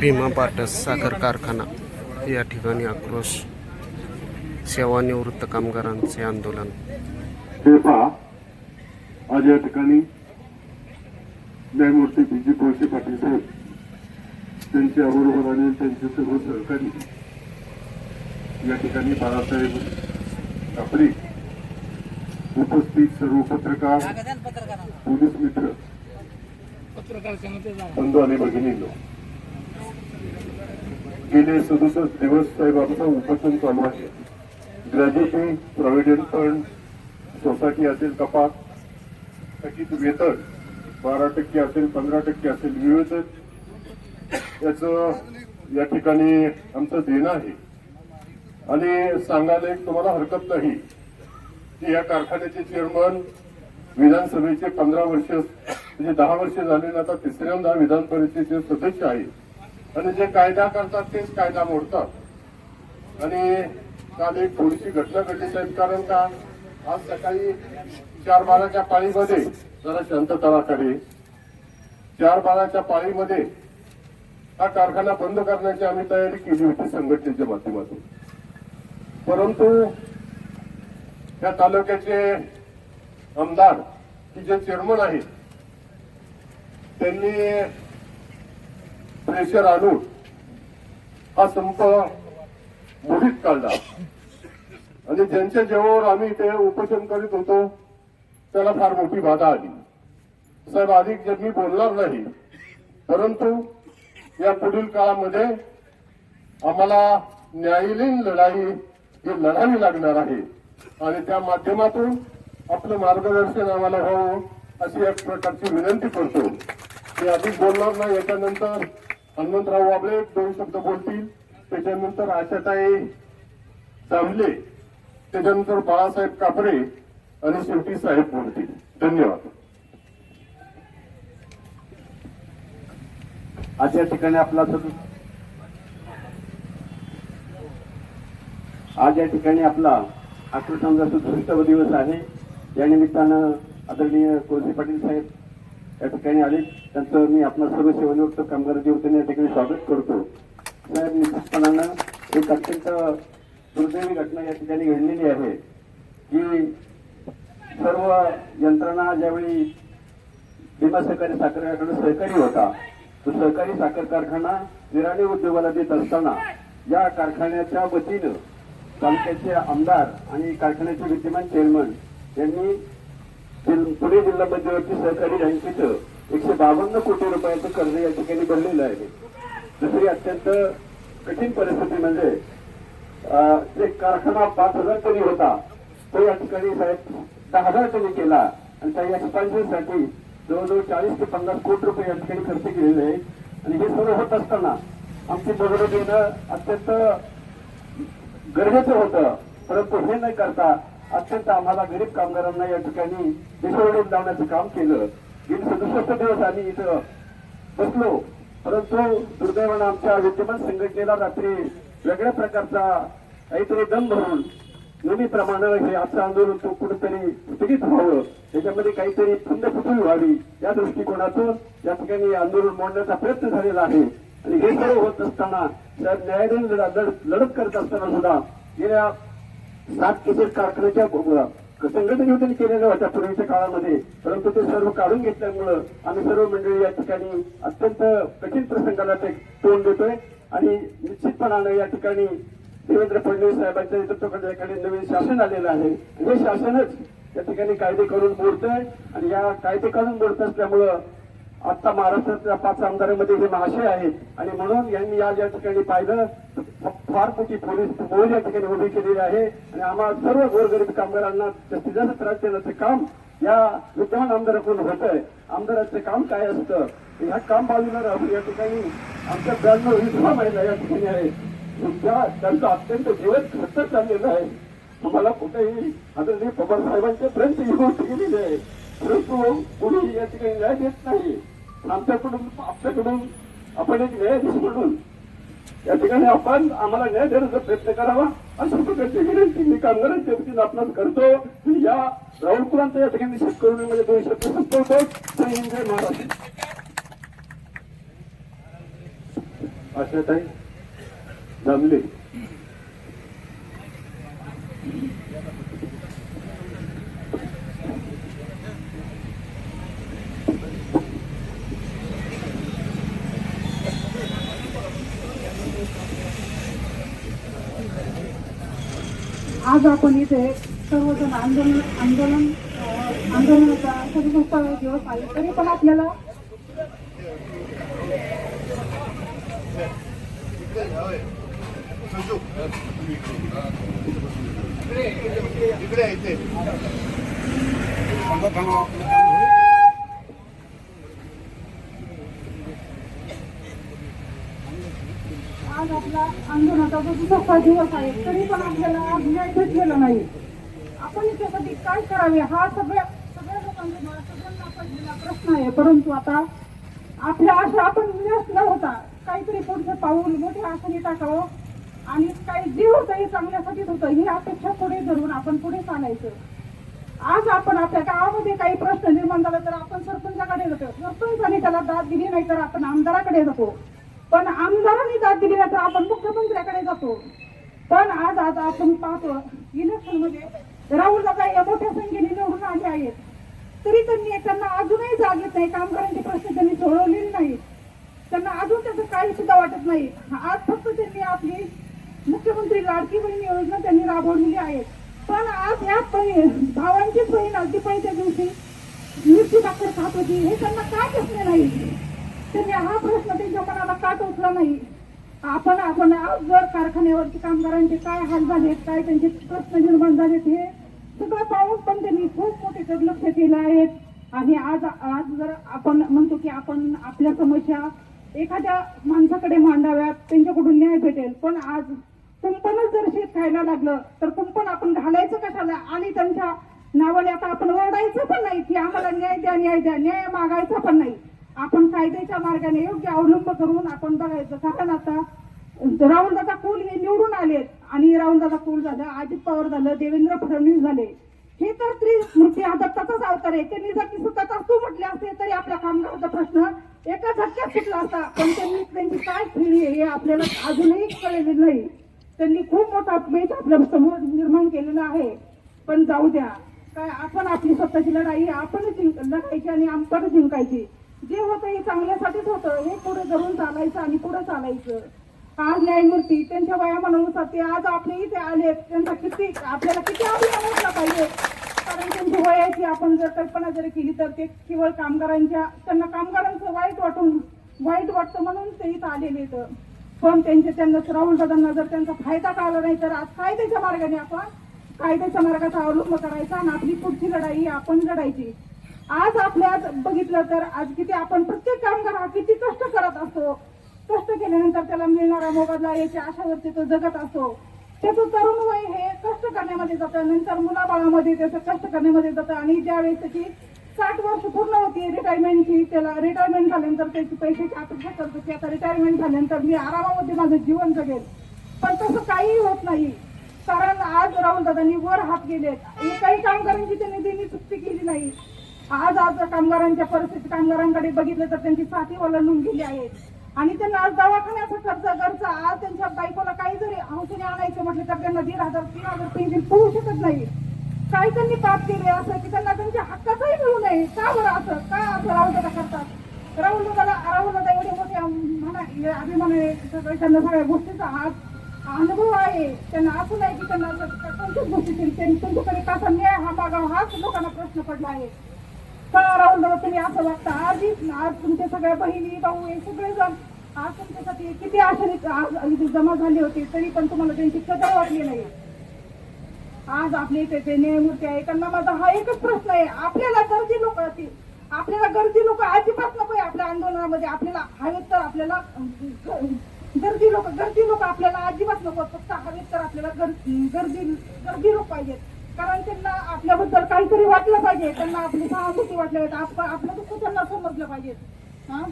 भीमा पाटस साखर कारखाना या ठिकाणी आक्रोश सेवानिवृत्त कामगारांचे आंदोलन. हे पहा आज या ठिकाणी न्यायमूर्ती बी जी कोळसे पाटील साहेब त्यांच्या बरोबर आणि त्यांचे सर्व सहकारी या ठिकाणी बाळासाहेब कापरे उपस्थित सर्व पत्रकार पोलीस मित्र बंधू आणि भगिनी गेले सदुसष्ट दिवस साहेब आमचा उपोषण चालू आहे. ग्रॅज्युएशन प्रॉव्हिडंट फंड सोसायटी असेल कपात थकीत वेतन बारा टक्के असेल पंधरा टक्के असेल विविध याचं या ठिकाणी आमचं देणं आहे. आणि सांगायला एक तुम्हाला हरकत नाही की या कारखान्याचे चेअरमन विधानसभेचे पंधरा वर्ष म्हणजे दहा वर्ष झाले आता तिसऱ्यांदा विधान परिषदेचे सदस्य आहे आणि जे कायदा करतात तेच कायदा मोडतात. आणि काल एक थोडीशी घटना घडली साहेब कारण का? आज सकाळी चार बाराच्या पाळीमध्ये जरा शांतता राखावी चार बाराच्या पाळीमध्ये हा कारखाना बंद करण्याची आम्ही तयारी केली होती संघटनेच्या माध्यमातून. परंतु या तालुक्याचे आमदार की जे चेअरमन आहेत त्यांनी प्रेशर आणून हा संप मोडीत काढला आणि ज्यांच्या जेव्हावर आम्ही ते उपोषण करीत होतो त्याला फार मोठी बाधा आली. साहेब अधिक जे मी बोलणार नाही परंतु या पुढील काळामध्ये आम्हाला न्यायालयीन लढाई ही लढावी लागणार आहे. आणि त्या माध्यमातून आपलं मार्गदर्शन आम्हाला व्हावं अशी एक प्रकारची विनंती करतो. मी अधिक बोलणार नाही याच्यानंतर हनुमंतराव वाबळे दोन शब्द बोलतील. त्याच्यानंतर आशाताई चांबले त्याच्यानंतर बाळासाहेब कापरे आणि शेवटी साहेब बोलतील. धन्यवाद. आज या ठिकाणी आपला आज या ठिकाणी आपला आकृतांचा सदुसष्टव दिवस आहे. या निमित्तानं आदरणीय कोळसे पाटील साहेब या ठिकाणी आले. त्यांचं मी आपला सर्व सेवानिवृत्त कामगारांच्या वतीने या ठिकाणी स्वागत करतो. साहेब एक अत्यंत दुर्दैवी घटना या ठिकाणी घडलेली आहे की सर्व यंत्रणा ज्यावेळी भीमा सहकारी साखर कारखाना सहकारी होता तो सहकारी साखर कारखाना निराणे उद्योगाला देत असताना या कारखान्याच्या वतीनं तालुक्याचे आमदार आणि कारखान्याचे विद्यमान चेअरमन यांनी पुणे जिल्हा मध्यवर्ती सहकारी बँकेचं एकशे बावन्न कोटी रुपयाचं कर्ज या ठिकाणी भरलेलं आहे. दुसरी अत्यंत कठीण परिस्थिती म्हणजे जे एक कारखाना पाच हजार टनी होता तो या ठिकाणी साहेब दहा हजार टनी केला आणि त्या एक्सपान्शनसाठी जवळजवळ चाळीस ते पन्नास कोटी रुपये या ठिकाणी खर्च केलेले आहे आणि हे सर्व होत असताना आमची बरोबर येणं अत्यंत गरजेचं होतं. परंतु हे न करता अत्यंत आम्हाला गरीब कामगारांना या ठिकाणी दिसवडून लावण्याचं काम केलं. गेली सदुसष्ट दिवस आम्ही इथं बसलो. परंतु दुर्दैवानं आमच्या विद्यमान संघटनेला रात्री वेगळ्या प्रकारचा काहीतरी दम भरून नेहमीप्रमाणे हे आजचं आंदोलन तो कुठेतरी स्थगित व्हावं. त्याच्यामध्ये काहीतरी फुंद फुटून व्हावी या दृष्टिकोनातून या ठिकाणी आंदोलन मोडण्याचा प्रयत्न झालेला आहे. आणि हे सर्व होत असताना साहेब न्यायालयीन लढत करत असताना सुद्धा गेल्या सात केसेस कारखान्याच्या संघटनेने केलेलं होतं पूर्वीच्या काळामध्ये. परंतु ते सर्व काढून घेतल्यामुळं आम्ही सर्व मंडळी या ठिकाणी अत्यंत कठीण प्रसंगाला ते तोंड देतोय. आणि निश्चितपणानं या ठिकाणी देवेंद्र फडणवीस साहेबांच्या नेतृत्वाकडे नवीन शासन आलेलं आहे. हे शासनच या ठिकाणी कायदे करून मोडतंय. आणि या कायदे करून मोडत असल्यामुळं आता महाराष्ट्रातल्या पाच आमदारांमध्ये हे महाशय आहेत. आणि म्हणून यांनी आज या ठिकाणी पाहिलं फार मोठी पोलीस मोहीम या ठिकाणी उभी केलेली आहे. आणि आम्हाला सर्व गोरगरीब कामगारांना जास्तीत जास्त त्रास देण्याचं काम या विद्यमान आमदाराकडून होत आहे आमदाराचं काम काय असतं? ह्या काम बाजूला राहून या ठिकाणी आमच्या ब्याण्णव विधवा महिला या ठिकाणी आहे त्या त्यांचं अत्यंत जीवन घट्ट चाललेलं आहे. तुम्हाला कुठेही आदरणीय पवार साहेबांच्या पर्यंत ही गोष्ट गेलेली आहे. परंतु कोणी या ठिकाणी न्याय देत नाही आमच्याकडून आपल्याकडून आपण एक न्याय म्हणून या ठिकाणी आपण आम्हाला न्याय देण्याचा प्रयत्न करावा अशा प्रकारची विनंती मी कामगारांच्या वतीनं आपण करतो. की या राहुलपुरांचा या ठिकाणी निषेध करून म्हणजे दोन शब्द संपवतो. जय हिंद जय महाराष्ट्र. आशाताई जमले. आज आपण इथे सर्वजण आंदोलन आंदोलन आंदोलनाचा सदुसष्टावा दिवस आहे तरी पण आपल्याला आज आपला आंदोलनाचा सदुसष्टा दिवस आहे तरी पण आपल्याला आज न्याय भेटलेला नाही. आपण याच्यासाठी काय करावे? हा सगळ्या सगळ्या लोकांचा सगळ्यांना पडलेला प्रश्न आहे. परंतु आता आपल्या आशा आपण व्यस्त न होता काहीतरी पुढचं पाऊल मोठ्या आशाने टाकावं आणि काही जे होतं हे चांगल्यासाठीच होतं ही अपेक्षा पुढे धरून आपण पुढे चालायचं. आज आपण आपल्या गावामध्ये काही प्रश्न निर्माण झाला तर आपण सरपंचाकडे जातो. सरपंचाने त्याला दाद दिली नाही तर आपण आमदाराकडे जातो. पण आमदारांनी दाद दिली नाही तर आपण मुख्यमंत्र्याकडे जातो. पण आज आज आपण पाहतो इलेक्शनमध्ये राहुल दादा या मोठ्या संख्येने निवडून आले आहेत. तरी त्यांनी त्यांना अजूनही जाग येत नाही कामगारांचे प्रश्न त्यांनी सोडवलेले नाही. त्यांना अजून त्याचं काही सुद्धा वाटत नाही. आज फक्त त्यांनी आपली मुख्यमंत्री लाडकी बहीण योजना त्यांनी राबवलेली आहे. पण आज या भावांची भावांचीच बहीण अगदी त्या दिवशी मिरची साखर खात होती. हे त्यांना काय प्रश्न नाही? त्यांनी हा प्रश्न त्यांच्या मनाला का टोचला नाही. आपण आपण जर कारखान्यावरती कामगारांचे काय हाल झालेत काय त्यांचे प्रश्न निर्माण झालेत हे सगळं पाहून पण त्यांनी खूप मोठे दुर्लक्ष केलं आहेत आणि आज आज जर आपण म्हणतो की आपण आपल्या समस्या एखाद्या माणसाकडे मांडाव्यात त्यांच्याकडून न्याय भेटेल पण आज कुंपणच जर शेत खायला लागलं तर कुंपण आपण घालायचं कशाला? आणि त्यांच्या नावाने आता आपण ओरडायचं पण नाही की आम्हाला न्याय द्या न्याय द्या न्याय मागायचा पण नाही. आपण कायद्याच्या मार्गाने योग्य अवलंब करून आपण बघायचं कारण आता राहुलदादा कुल हे निवडून आलेत आणि राहुलदादा कुल झालं अजित पवार झालं देवेंद्र फडणवीस झाले. हे तर त्रिमूर्ती हा दत्ताचाच अवतार आहे. त्यांनी जर की सुद्धा तू म्हटले असते तरी आपल्या कामगाराचा प्रश्न. एका झटक्यात सुटला असता पण त्यांनी त्यांची काय खेळी आहे हे आपल्याला अजूनही कळलेलं नाही. त्यांनी खूप मोठा बेच आपल्यासमोर निर्माण केलेला आहे. पण जाऊ द्या. काय आपण आपली स्वतःची लढाई आपण जिंक लढायची आणि आपण जिंकायची. जे होतं हे चांगल्यासाठीच होतं. हे पुढे धरून चालायचं आणि पुढे चालायचं. आज न्यायमूर्ती त्यांच्या वयामानानुसार ते आज आपले इथे आले त्यांचा किती आपल्याला किती अभिमान असला पाहिजे? कारण त्यांची वयाची आपण जर कल्पना जरी केली तर ते केवळ कामगारांच्या त्यांना कामगारांचं वाईट वाटून वाईट वाटतं म्हणून ते इथं आलेले तर पण त्यांचे त्यांना राहुल दादांना जर त्यांचा फायदा कळला नाही तर आज कायद्याच्या मार्गाने आपण कायद्याच्या मार्गाचा अवलंब करायचा आणि आपली पुढची लढाई आपण लढायची. आज आपल्यात बघितलं तर आज किती आपण प्रत्येक कामगार हा किती कष्ट करत असतो. कष्ट केल्यानंतर त्याला मिळणारा मोबदला याची आशावरती तो जगत असतो. त्याचं तरुण वय हे कष्ट करण्यामध्ये जातं. नंतर मुलाबाळामध्ये त्याचं कष्ट करण्यामध्ये जातं. आणि ज्यावेळेस त्याची साठ वर्ष पूर्ण होती रिटायरमेंटची त्याला रिटायरमेंट झाल्यानंतर त्याची पैशाची अपेक्षा करतो की आता रिटायरमेंट झाल्यानंतर मी आरामामध्ये माझं जीवन जगेल. पण तसं काहीही होत नाही. कारण आज राहुल दादांनी वर हात गेलेत. एकाही कामगारांची त्यांनी त्यांनी चुकी केली नाही. आज आज कामगारांच्या परिस्थिती कामगारांकडे बघितलं तर त्यांची साथी ओलांडून गेली आहे. आणि त्यांना आज दवाखान्याचा खर्च खर्च आज त्यांच्या बायकोला काही जरी औषधे आणायचं म्हटलं तर त्यांना दीड हजार तीन हजार पेन्शन पोहू शकत नाही. काय त्यांनी पाप केले असं की त्यांना त्यांच्या हक्काचाही मिळू नये. का बरं असं? का असं राहुल दादा करतात? राहुल दादा राहुल दादा एवढे मोठे म्हणा अभिमान त्यांना सगळ्या गोष्टीचा आज अनुभव आहे. त्यांना असं नाही की त्यांना असं कोणत्याच गोष्टीची त्यांनी तुमच्याकडे कसा न्याय हा मागावा हाच लोकांना प्रश्न पडला आहे. का राहुल दादा तुम्ही असं वागता. आज आज तुमच्या सगळ्या बहिणी भाऊ हे सगळे जण आज तुमच्यासाठी किती आशाने आज जमा झाले होते तरी पण तुम्हाला त्यांची कदर वाटली नाही आज आपले इथे जे न्यायमूर्ती आहे त्यांना माझा हा एकच प्रश्न आहे. आपल्याला गरजी लोक असतील आपल्याला गरजी लोक अजिबात नको आहे आपल्या आंदोलनामध्ये. आपल्याला हवेत तर आपल्याला गर्दी लोक गर्दी लोक आपल्याला अजिबात नको फक्त हवेत तर आपल्याला गर- गर्दी गर्दी लोक पाहिजेत. कारण त्यांना आपल्याबद्दल काहीतरी वाटलं पाहिजे. त्यांना आपली सहानुभूती वाटली पाहिजे. आपलं दुःख त्यांना समजलं पाहिजे. हा?